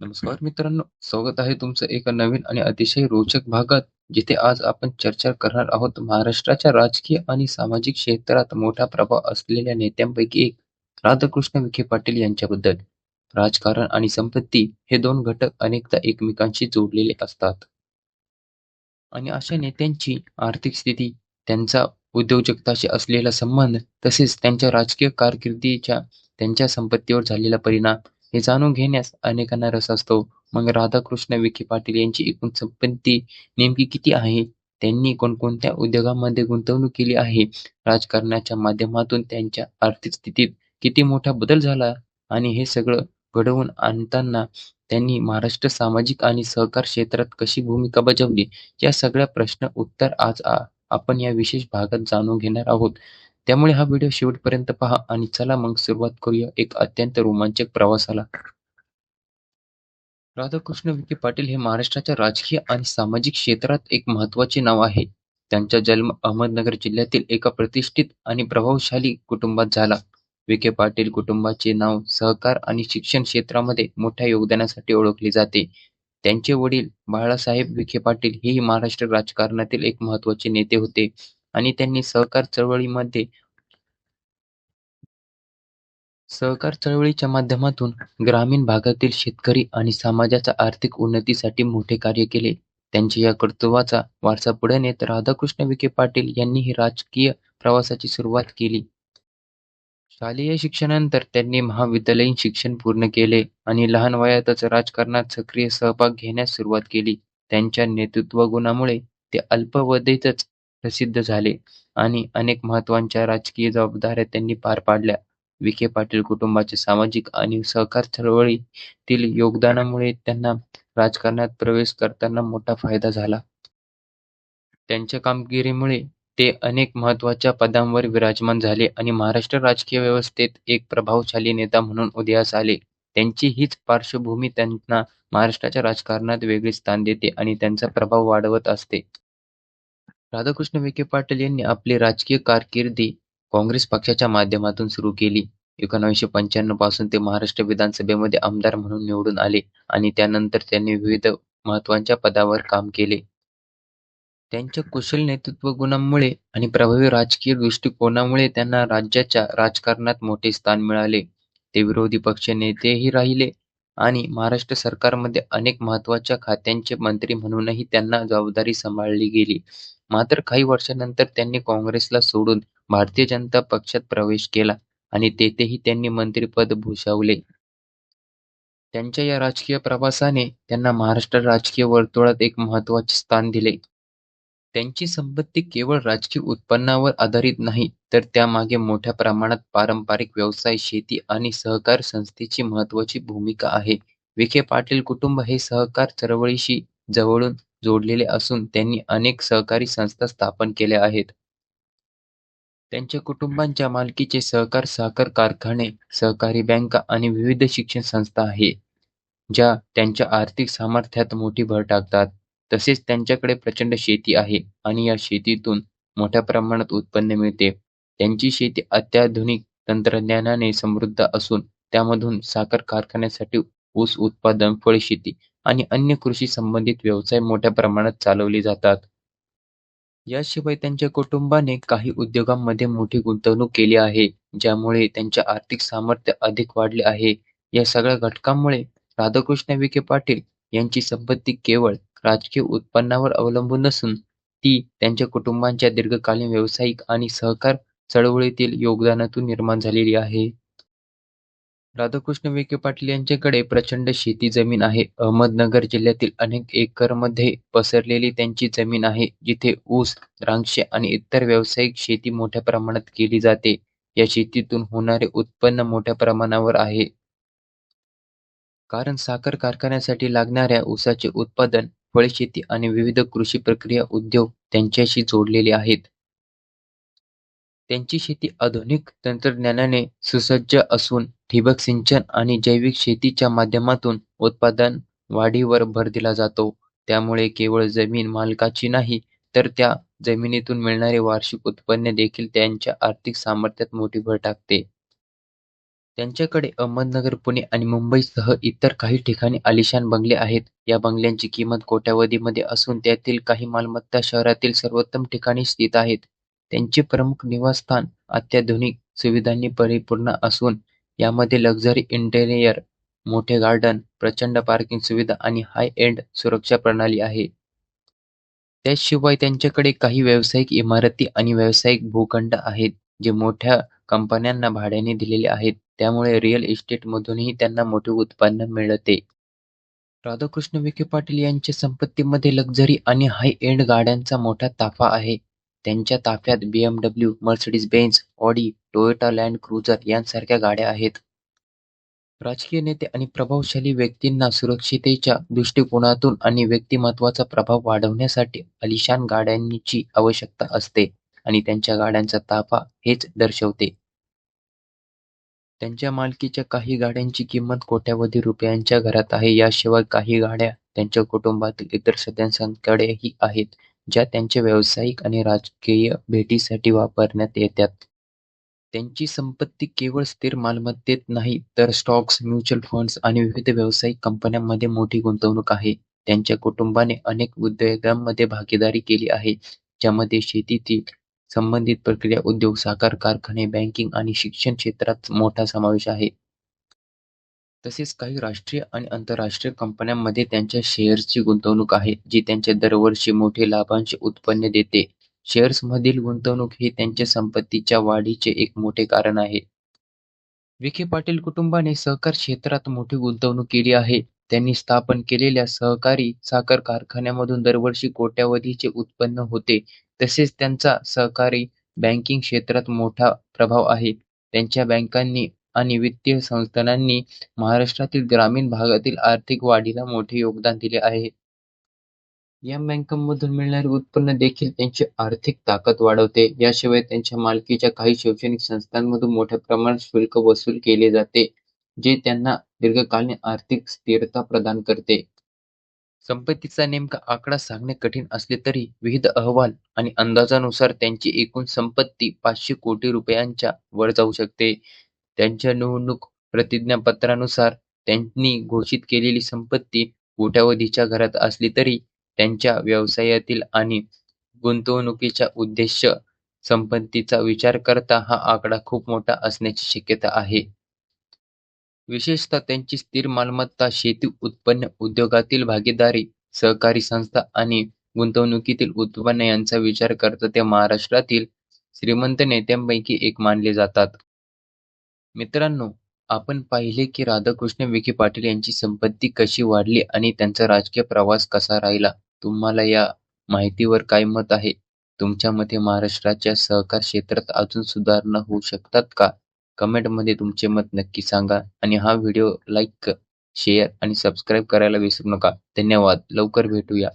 नमस्कार मित्रांनो, स्वागत आहे तुमचं एका नवीन आणि अतिशय रोचक भागात, जिथे आज आपण चर्चा करणार आहोत महाराष्ट्राच्या राजकीय आणि सामाजिक क्षेत्रात मोठा प्रभाव असलेल्या नेत्यांपैकी एक राधाकृष्ण विखे पाटील यांच्याबद्दल. राजकारण आणि संपत्ती हे दोन घटक अनेकदा एकमेकांशी जोडलेले असतात. आणि अशा नेत्यांची आर्थिक स्थिती, त्यांचा उद्योजकताशी असलेला संबंध, तसेच त्यांच्या राजकीय कारकिर्दीच्या त्यांच्या संपत्तीवर झालेला परिणाम हे जाणून घेण्यास अनेकांना रस असतो. मग राधाकृष्ण विखे पाटील यांची एकूण संपत्ती नेमकी किती आहे? त्यांनी कोणकोणत्या उद्योगांमध्ये गुंतवणूक केली आहे? राजकारणाच्या माध्यमातून त्यांच्या आर्थिक स्थितीत किती मोठा बदल झाला? आणि हे सगळं घडवून आणताना त्यांनी महाराष्ट्र सामाजिक आणि सहकार क्षेत्रात कशी भूमिका बजावली? या सगळ्या प्रश्न उत्तर आज आपण या विशेष भागात जाणून घेणार आहोत. त्यामुळे हा व्हिडिओ शेवटपर्यंत पहा आणि चला मग सुरुवात करूया एक अत्यंत रोमांचक प्रवासाला. राधाकृष्ण विखे पाटील हे महाराष्ट्राच्या राजकीय आणि सामाजिक क्षेत्रात एक महत्त्वाचे नाव आहे. त्यांचा जन्म अहमदनगर जिल्ह्यातील एका प्रतिष्ठित आणि प्रभावशाली कुटुंबात झाला. विखे पाटील कुटुंबाचे नाव सहकार आणि शिक्षण क्षेत्रामध्ये मोठ्या योगदानासाठी ओळखले जाते. त्यांचे वडील बाळासाहेब विखे पाटील हेही महाराष्ट्र राजकारणातील एक महत्त्वाचे नेते होते आणि त्यांनी सहकार चळवळीमध्ये सहकार चळवळीच्या माध्यमातून ग्रामीण भागातील शेतकरी आणि समाजाच्या आर्थिक उन्नतीसाठी मोठे कार्य केले. त्यांच्या या कर्तृत्वाचा वारसा पुढे नेत राधाकृष्ण विखे पाटील यांनीही राजकीय प्रवासाची सुरुवात केली. शालेय शिक्षणानंतर त्यांनी महाविद्यालयीन शिक्षण पूर्ण केले आणि लहान वयातच राजकारणात सक्रिय सहभाग घेण्यास सुरुवात केली. त्यांच्या नेतृत्व गुणामुळे ते अल्पवधीतच प्रसिद्ध झाले आणि अनेक महत्त्वाच्या राजकीय जबाबदाऱ्या त्यांनी पार पाडल्या. विखे पाटील कुटुंबाच्या सामाजिक आणि सहकार चळवळीतील योगदानामुळे त्यांना राजकारणात प्रवेश करताना मोठा फायदा झाला. त्यांच्या कामगिरीमुळे ते अनेक महत्त्वाच्या पदांवर विराजमान झाले आणि महाराष्ट्र राजकीय व्यवस्थेत एक प्रभावशाली नेता म्हणून उदयास आले. त्यांची हीच पार्श्वभूमी त्यांना महाराष्ट्राच्या राजकारणात वेगळे स्थान देते आणि त्यांचा प्रभाव वाढवत असते. राधाकृष्ण विखे पाटील यांनी आपली राजकीय कारकिर्दी काँग्रेस पक्षाच्या माध्यमातून सुरू केली. एकोणीसशे पंच्याण्णवपासून ते महाराष्ट्र विधानसभेमध्ये आमदार म्हणून निवडून आले आणि त्यानंतर त्यांनी विविध महत्त्वाच्या पदावर काम केले. त्यांच्या कुशल नेतृत्वगुणांमुळे आणि प्रभावी राजकीय दृष्टिकोनामुळे त्यांना राज्याच्या राजकारणात मोठे स्थान मिळाले. ते विरोधी पक्षनेतेही राहिले आणि महाराष्ट्र सरकारमध्ये अनेक महत्त्वाच्या खात्यांचे मंत्री म्हणूनही त्यांना जबाबदारी सांभाळली गेली. मात्र काही वर्षांनंतर त्यांनी काँग्रेसला सोडून भारतीय जनता पक्षात प्रवेश केला आणि तेथेही त्यांनी मंत्रिपद भूषवले. त्यांच्या या राजकीय प्रवासाने त्यांना महाराष्ट्र राजकीय वर्तुळात एक महत्त्वाचे स्थान दिले. त्यांची संपत्ती केवळ राजकीय उत्पन्नावर आधारित नाही, तर त्यामागे मोठ्या प्रमाणात पारंपरिक व्यवसाय, शेती आणि सहकार संस्थेची महत्त्वाची भूमिका आहे. विखे पाटील कुटुंब हे सहकार चळवळीशी जवळून जोडलेले असून त्यांनी अनेक सहकारी संस्था स्थापन केल्या आहेत. त्यांच्या कुटुंबाच्या मालकीचे सहकार साखर कारखाने, सहकारी बँका आणि विविध शिक्षण संस्था आहे ज्या त्यांच्या आर्थिक सामर्थ्यात मोठी भर टाकतात. तसेच त्यांच्याकडे प्रचंड शेती आहे आणि या शेतीतून मोठ्या प्रमाणात उत्पन्न मिळते. त्यांची शेती अत्याधुनिक तंत्रज्ञानाने समृद्ध असून त्यामधून साखर कारखान्यासाठी ऊस उत्पादन, फळशेती आणि अन्य कृषी संबंधित व्यवसाय मोठ्या प्रमाणात चालवले जातात. याशिवाय त्यांच्या कुटुंबाने काही उद्योगांमध्ये मोठी गुंतवणूक केली आहे, ज्यामुळे त्यांचे आर्थिक सामर्थ्य अधिक वाढले आहे. या सगळ्या घटकांमुळे राधाकृष्ण विखे पाटील यांची संपत्ती केवळ राजकीय उत्पन्नावर अवलंबून नसून ती त्यांच्या कुटुंबांच्या दीर्घकालीन व्यावसायिक आणि सहकार चळवळीतील योगदानातून निर्माण झालेली आहे. राधाकृष्ण विखे पाटील यांच्याकडे प्रचंड शेती जमीन आहे. अहमदनगर जिल्ह्यातील अनेक एकरमध्ये पसरलेली त्यांची जमीन आहे, जिथे ऊस, द्राक्षे आणि इतर व्यावसायिक शेती मोठ्या प्रमाणात केली जाते. या शेतीतून होणारे उत्पन्न मोठ्या प्रमाणावर आहे. कारण साखर कारखान्यासाठी लागणाऱ्या ऊसाचे उत्पादन, फळशेती आणि विविध कृषी प्रक्रिया उद्योग त्यांच्याशी जोडलेले आहेत. त्यांची शेती आधुनिक तंत्रज्ञानाने सुसज्ज असून ठिबक सिंचन आणि जैविक शेतीच्या माध्यमातून उत्पादन वाढीवर भर दिला जातो. त्यामुळे केवळ जमीन मालकाची नाही, तर त्या जमिनीतून मिळणारे वार्षिक उत्पन्न देखील त्यांच्या आर्थिक सामर्थ्यात मोठी भर टाकते. त्यांच्याकडे अहमदनगर, पुणे आणि मुंबईसह इतर काही ठिकाणी आलिशान बंगले आहेत. या बंगल्यांची किंमत कोट्यावधीमध्ये असून त्यातील काही मालमत्ता शहरातील सर्वोत्तम ठिकाणी स्थित आहेत. त्यांचे प्रमुख निवासस्थान अत्याधुनिक सुविधांनी परिपूर्ण असून यामध्ये लक्झरी इंटेरियर, मोठे गार्डन, प्रचंड पार्किंग सुविधा आणि हाय एंड सुरक्षा प्रणाली आहे. त्याशिवाय त्यांच्याकडे काही व्यावसायिक इमारती आणि व्यावसायिक भूखंड आहेत जे मोठ्या कंपन्यांना भाड्याने दिलेले आहेत. त्यामुळे रिअल इस्टेटमधूनही त्यांना मोठे उत्पन्न मिळते. राधाकृष्ण विखे पाटील यांच्या संपत्तीमध्ये लक्झरी आणि हाय एंड गाड्यांचा मोठा ताफा आहे. त्यांच्या ताफ्यात BMW, Mercedes Benz, Audi, Toyota Land Cruiser यांसारख्या गाड्या आहेत. राजकीय नेते आणि प्रभावशाली व्यक्तींना सुरक्षिततेच्या दृष्टिकोनातून आणि व्यक्तिमत्त्वाचा प्रभाव वाढवण्यासाठी आलिशान गाड्यांची आवश्यकता असते आणि त्यांच्या गाड्यांचा ताफा हेच दर्शवते. त्यांच्या मालकीच्या काही गाड्यांची किंमत कोट्यवधी रुपयांच्या घरात आहे. याशिवाय काही गाड्या त्यांच्या कुटुंबातील इतर सदस्यांकडेही आहेत, ज्या त्यांच्या व्यावसायिक आणि राजकीय भेटींसाठी वापरण्यात येतात. त्यांची संपत्ती केवळ स्थिर मालमत्तेत नाही तर स्टॉक्स, म्युच्युअल फंड्स आणि विविध व्यावसायिक कंपन्यांमध्ये मोठी गुंतवणूक आहे. त्यांच्या कुटुंबाने अनेक उद्योगांमध्ये भागीदारी केली आहे, ज्यामध्ये शेतीशी संबंधित प्रक्रिया उद्योग, साखर कारखाने, बँकिंग आणि शिक्षण क्षेत्रांचा मोठा समावेश आहे. तसेच काही राष्ट्रीय आणि आंतरराष्ट्रीय कंपन्यांमध्ये त्यांच्या शेअर्सची गुंतवणूक आहे, जी त्यांना दरवर्षी मोठे लाभांश उत्पन्न देते. शेअर्समधील गुंतवणूक हे त्यांच्या संपत्तीच्या वाढीचे एक मोठे कारण आहे. विखे पाटील कुटुंबाने सहकार क्षेत्रात मोठी गुंतवणूक केली आहे. त्यांनी स्थापन केलेल्या सहकारी साखर कारखान्यामधून दरवर्षी कोट्यावधीचे उत्पन्न होते. तसेच त्यांचा सहकारी बँकिंग क्षेत्रात मोठा प्रभाव आहे. त्यांच्या बँकांनी आणि वित्तीय संस्थानांनी महाराष्ट्रातील ग्रामीण भागातील आर्थिक वाढीला मोठे योगदान दिले आहे. या बँकांमधून मिळणारे उत्पन्न देखील त्यांची आर्थिक ताकद वाढवते. याशिवाय त्यांच्या मालकीच्या काही शैक्षणिक संस्थांमधून मोठ्या प्रमाणात शुल्क वसूल केले जाते, जे त्यांना दीर्घकालीन आर्थिक स्थिरता प्रदान करते. संपत्तीचा नेमका आकडा सांगणे कठीण असले तरी विविध अहवाल आणि अंदाजांनुसार त्यांची एकूण संपत्ती पाचशे कोटी रुपयांच्या वर जाऊ शकते. त्यांच्या निवडणूक प्रतिज्ञापत्रानुसार त्यांनी घोषित केलेली संपत्ती कोट्यावधीच्या घरात असली तरी त्यांच्या व्यवसायातील आणि गुंतवणुकीच्या उद्देश संपत्तीचा विचार करता हा आकडा खूप मोठा असण्याची शक्यता आहे. विशेषतः त्यांची स्थिर मालमत्ता, शेती उत्पन्न, उद्योगातील भागीदारी, सहकारी संस्था आणि गुंतवणुकीतील उत्पन्न यांचा विचार करता ते महाराष्ट्रातील श्रीमंत नेत्यांपैकी एक मानले जातात. मित्रांनो, आपण पाहिले की राधाकृष्ण विखे पाटील यांची संपत्ती कशी वाढली आणि त्यांचा राजकीय प्रवास कसा राहिला. तुम्हाला या माहितीवर काय मत आहे? तुमच्या मते महाराष्ट्राच्या सहकार क्षेत्रात अजून सुधारणा होऊ शकतात का? कमेंटमध्ये तुमचे मत नक्की सांगा आणि हा व्हिडिओ लाईक, शेअर आणि सबस्क्राईब करायला विसरू नका. धन्यवाद. लवकर भेटूया.